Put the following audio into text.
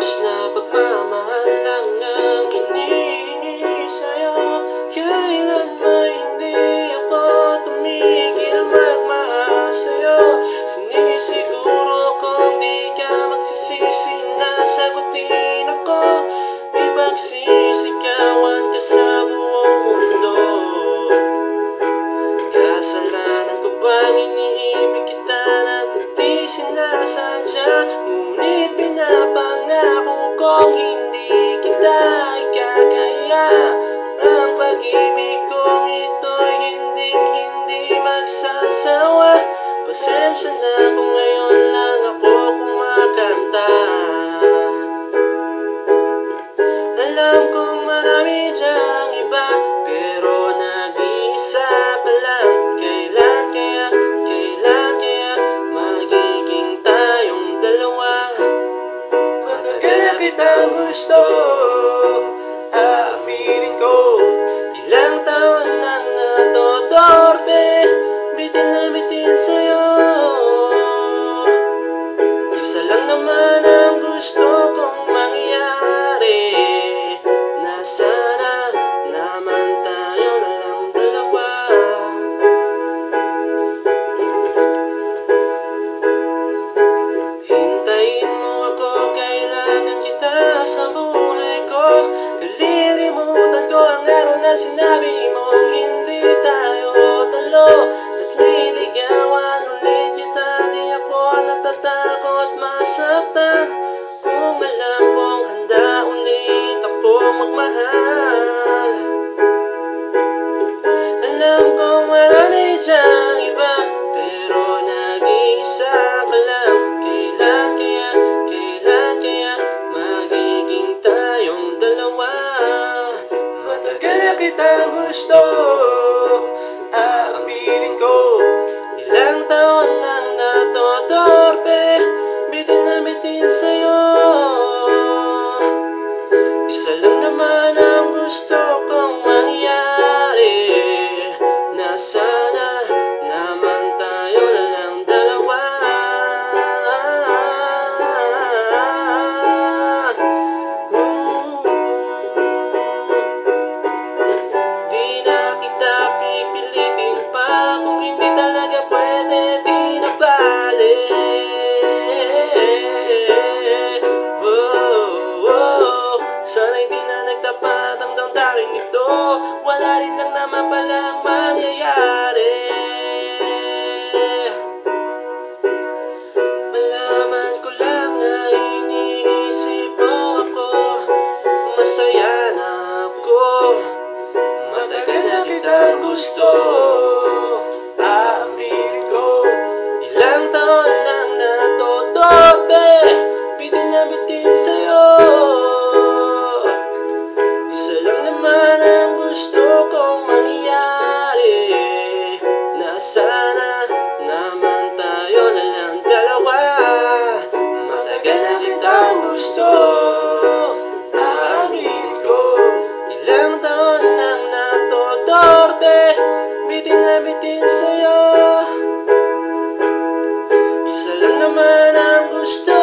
Labis na pagmamahal lang sinasadya Ngunit pinapangako kong hindi kita ikakaya. Ang pag-ibig kong ito'y hindi hindi magsasawa. Pasensya na kung ngayon lang ako kumakanta. Alam kong marami dyang estou. sinabi mong hindi tayo talo. kitang gusto. ko Wala rin lang naman pala ang mangyayari. Malaman ko lang na iniisip mo ako Masaya na ako. Matagal na kitang gusto ko Ilang taon nang natotope Bitin sa'yo. sana naman tayo na lang dalawa. Matagal na kitang gusto Aamin ko Ilang taon nang natotorte Bitin na bitin sa'yo. Isa lang naman ang gusto.